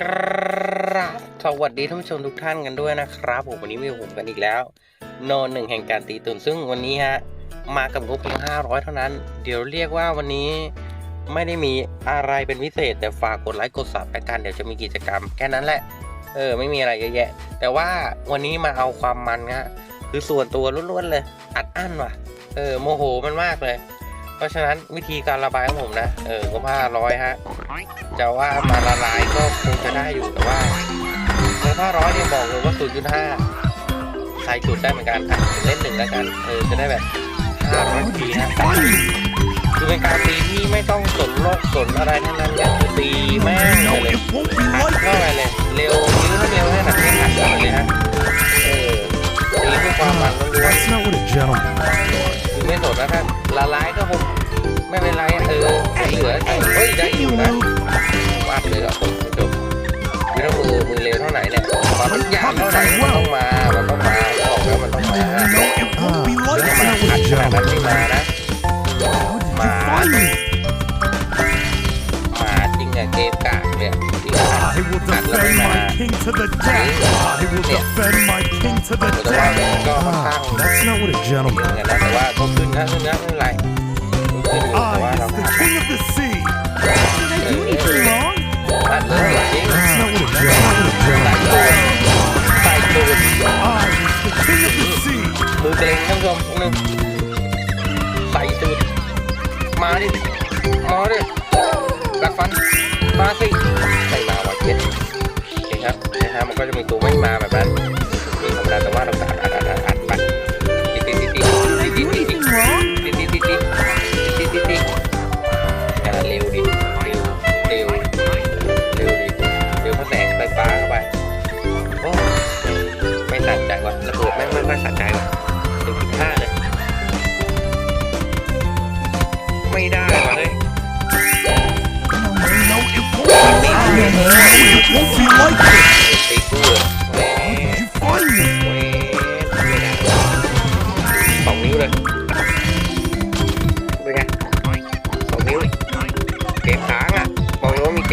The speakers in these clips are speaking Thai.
กราบสวัสดีท่านผู้ชมทุกท่านกันด้วยนะครับผมวันนี้มีผมกันอีกแล้วโนนหนึ่งแห่งการตีตุนซึ่งวันนี้ฮะมากับงบเพียง500 เท่านั้น เดี๋ยวเรียกว่าวันนี้ไม่ได้มีอะไรเป็นพิเศษ แต่ฝากกดไลค์กดซับไปกันเดี๋ยวจะมีกิจกรรมแค่นั้นแหละ เออ ไม่มีอะไรเยอะแยะ แต่ว่าวันนี้มาเอาความมันฮะคือส่วนตัวล้วนๆเลย อัดอั้นว่ะ เออโมโหมันมากเลย เพราะฉะนั้นวิธีการระบายของผมนะ เอองบ500ฮะจะว่ามาละลายก็คงจะได้อยู่แต่ว่าเนื้อผ้าร้อยเนี่ยบอกเลยว่า0.5ใส่จุดได้เหมือนกันอะเล่นหนึ่งแล้วกัน เออจะได้แบบ500ทีนะคือเป็นการตีที่ไม่ต้องสนโลกสนอะไรทั้งนั้นเนี่ยคือตีแม่ง No, เลย it won't be อัด like เข้าไปเลย เร็วยื้อให้เร็วให้หนักให้หัดเข้าไปเลยฮะเออตีเพื่อความมันล้วน That's not what a gentleman. ๆคือไม่สนนะท่าน ละลายก็คงไม่เป็นไรอะเออเหลือเฮ้ยได้อยู่นะวัดเลยเหรอคุณผู้ชมไม่ต้องมือมือเร็วเท่าไหร่เนี่ยความมันยาวเท่าไหร่มันต้องมามันต้องมาบอกแล้วมันต้องมา No, it won't be ไม่ like มา that. อัดขนาดนั้นไม่มานะ How did you find me? มาจริงอะเกมกากเนี่ยจริงอะ I will อัดแล้วไม่ defend มา my king to the death. I will defend my king to the แต่ว่ามันก็ death. ค่อนข้าง Ah, that's not what a เยอะ gentleman. กันนะ เกรงท่านผู้ชมหนึ่งใส่ตูดมาดิมาดิกัดฟันมาสิไม่มาว่ะเจ็ดโอเคครับนะฮะมันก็จะมีตัวไม่มาแบบนั้นมีธรรมดาแต่ว่าเราอัดอัดอัดอัดอัดไปติดติดติดติดติดติดติดติด Anything wrong? ติดติดติดติดติดติดติดอ่าเร็วดิเร็วเร็วเร็วดิเร็วเพราะแสงไฟฟ้าเข้าไปโอ้ไม่สั่นใจว่ะระเบิดไม่ไม่ไม่สั่นใจว่ะหนึ่ง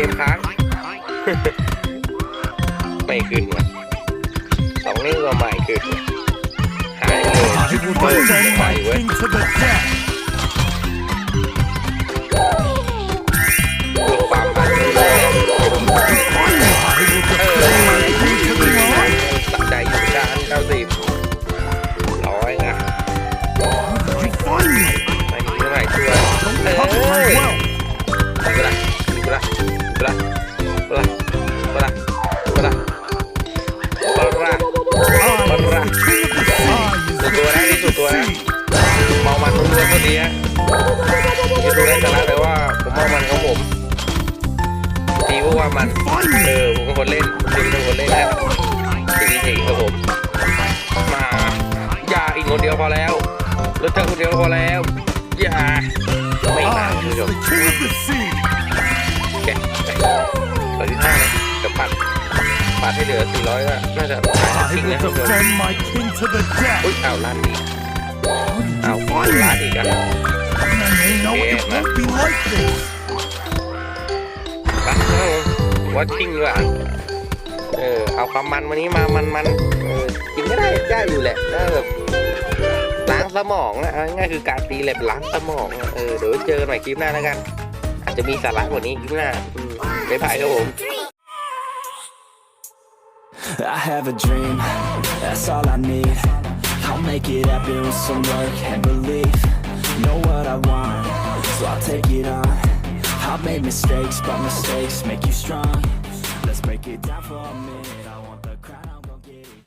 มีเกมค้าง ไม่ขึ้นว่ะสองนิ้วก็ไม่ขึ้นว่ะหายเลย I will เปิด defend ไป my เว้ย ว่ามัน Find เอ me. อผมเป็นคนเล่นทีมเป็นคนเล่นแล้วทีนี้เองครับผม มา อย่าอีกคนเดียวพอแล้วรถเธอคนเดียวพอแล้ว อย่า ไม่มา I คุณ is ผู้ชม the king of the sea. แกะไปตอนที่ห้าเลยจะปัดปัดให้เหลือสี่ร้อยก็น่าจะหาย I จริง will นะคุณผู้ชม defend my king to the อุ้ย death. เอาล้านอีก How เอา did you find ล้าน me? อีกอะ No, it won't be like this. ไปเอาวัดชิงด้วยอะเออเอาความมันวันนี้มามันมันเออกินก็ได้ได้อยู่แหละถ้าแบบล้างสมองนะง่ายคือการตีแหลบล้างสมองเออเดี๋ยวเจอกันใหม่คลิปหน้าแล้วกัน อาจจะมีสาระกว่านี้คลิปหน้าบ๊ายบายครับผม I have a dream, that's all I need I'll make it happen with some work and belief Know what I want, so I'll take it on I've made mistakes, but mistakes make you strong. Let's break it down for a minute. I want the crown